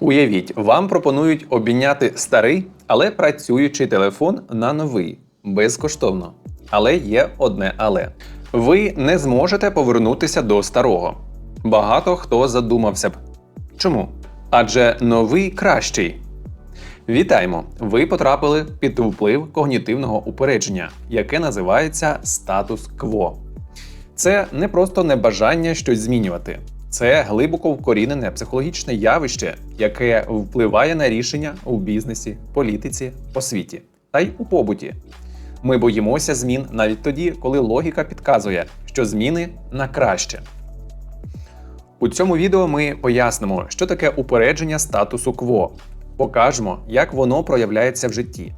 Уявіть, вам пропонують обміняти старий, але працюючий телефон на новий безкоштовно. Але є одне але. Ви не зможете повернутися до старого. Багато хто задумався б. Чому? Адже новий кращий. Вітаємо! Ви потрапили під вплив когнітивного упередження, яке називається статус-кво. Це не просто небажання щось змінювати, це глибоко вкорінене психологічне явище, яке впливає на рішення у бізнесі, політиці, освіті та й у побуті. Ми боїмося змін навіть тоді, коли логіка підказує, що зміни на краще. У цьому відео ми пояснимо, що таке упередження статусу кво, покажемо, як воно проявляється в житті,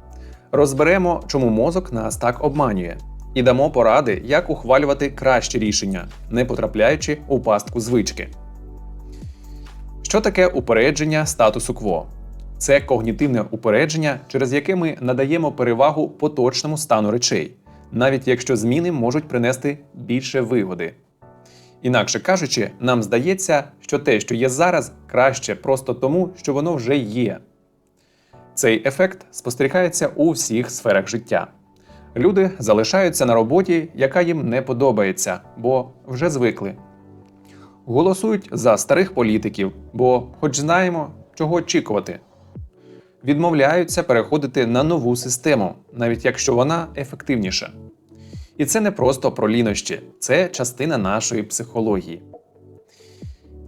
розберемо, чому мозок нас так обманює, і дамо поради, як ухвалювати кращі рішення, не потрапляючи у пастку звички. Що таке упередження статусу кво? Це когнітивне упередження, через яке ми надаємо перевагу поточному стану речей, навіть якщо зміни можуть принести більше вигоди. Інакше кажучи, нам здається, що те, що є зараз, краще просто тому, що воно вже є. Цей ефект спостерігається у всіх сферах життя. Люди залишаються на роботі, яка їм не подобається, бо вже звикли. Голосують за старих політиків, бо хоч знаємо, чого очікувати. Відмовляються переходити на нову систему, навіть якщо вона ефективніша. І це не просто про лінощі, це частина нашої психології.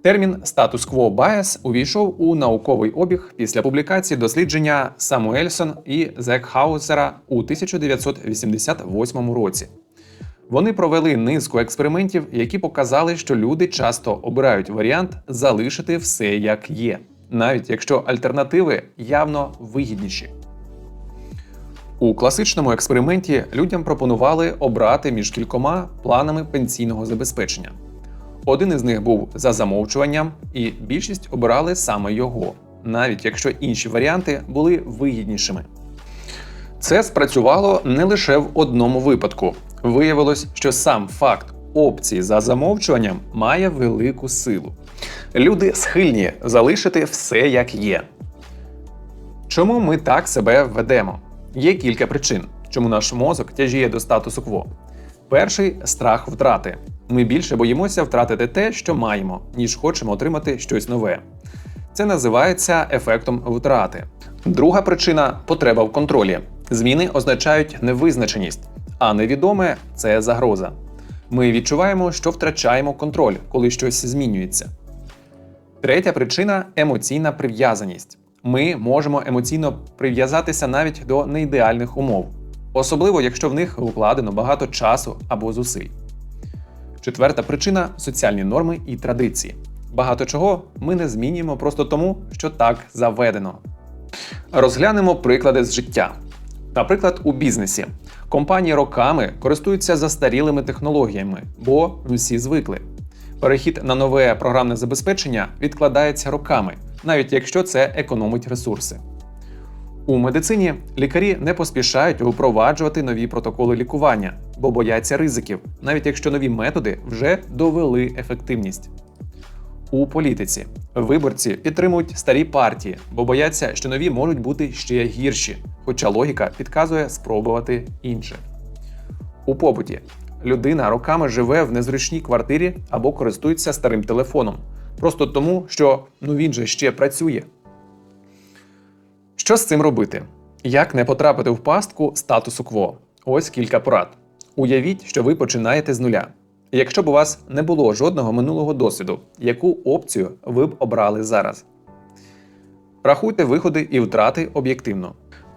Термін статус-кво bias увійшов у науковий обіг після публікації дослідження Самуельсон і Зекхаузера у 1988 році. Вони провели низку експериментів, які показали, що люди часто обирають варіант залишити все як є, навіть якщо альтернативи явно вигідніші. У класичному експерименті людям пропонували обрати між кількома планами пенсійного забезпечення. Один із них був за замовчуванням, і більшість обирали саме його, навіть якщо інші варіанти були вигіднішими. Це спрацювало не лише в одному випадку. Виявилось, що сам факт опції за замовчуванням має велику силу. Люди схильні залишити все як є. Чому ми так себе ведемо? Є кілька причин, чому наш мозок тяжіє до статусу кво. Перший страх втрати. Ми більше боїмося втратити те, що маємо, ніж хочемо отримати щось нове. Це називається ефектом втрати. Друга причина потреба в контролі. Зміни означають невизначеність, а невідоме це загроза. Ми відчуваємо, що втрачаємо контроль, коли щось змінюється. Третя причина емоційна прив'язаність. Ми можемо емоційно прив'язатися навіть до неідеальних умов, особливо якщо в них вкладено багато часу або зусиль. Четверта причина соціальні норми і традиції. Багато чого ми не змінюємо просто тому, що так заведено. Розглянемо приклади з життя. Наприклад, у бізнесі компанії роками користуються застарілими технологіями, бо всі звикли. Перехід на нове програмне забезпечення відкладається роками, навіть якщо це економить ресурси. У медицині лікарі не поспішають випроваджувати нові протоколи лікування, бо бояться ризиків, навіть якщо нові методи вже довели ефективність. У політиці виборці підтримують старі партії, бо бояться, що нові можуть бути ще гірші, хоча логіка підказує спробувати інше. У побуті людина роками живе в незручній квартирі або користується старим телефоном, просто тому, що ну він же ще працює. Що з цим робити? Як не потрапити в пастку статусу кво? Ось кілька порад. Уявіть, що ви починаєте з нуля. Якщо б у вас не було жодного минулого досвіду, яку опцію ви б обрали зараз? Рахуйте виходи і втрати об'єктивно.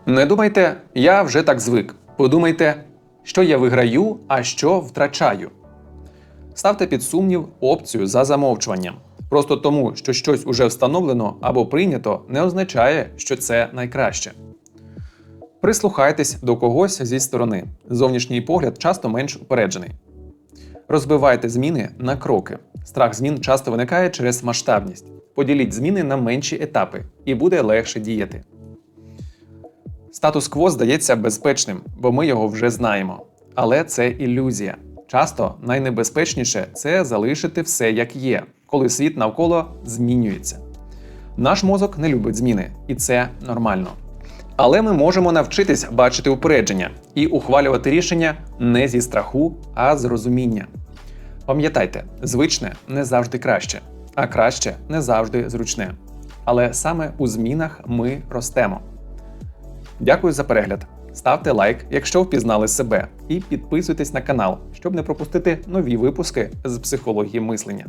Не думайте, я вже так звик. Подумайте, що я виграю, а що втрачаю. Ставте під сумнів опцію за замовчуванням. Просто тому, що щось уже встановлено або прийнято, не означає, що це найкраще. Прислухайтесь до когось зі сторони. Зовнішній погляд часто менш упереджений. Розбивайте зміни на кроки. Страх змін часто виникає через масштабність. Поділіть зміни на менші етапи, і буде легше діяти. Статус-кво здається безпечним, бо ми його вже знаємо. Але це ілюзія. Часто найнебезпечніше це залишити все як є, коли світ навколо змінюється. Наш мозок не любить зміни, і це нормально. Але ми можемо навчитись бачити упередження і ухвалювати рішення не зі страху, а з розуміння. Пам'ятайте, звичне не завжди краще, а краще не завжди зручне. Але саме у змінах ми ростемо. Дякую за перегляд. Ставте лайк, якщо впізнали себе, і підписуйтесь на канал, щоб не пропустити нові випуски з психології мислення.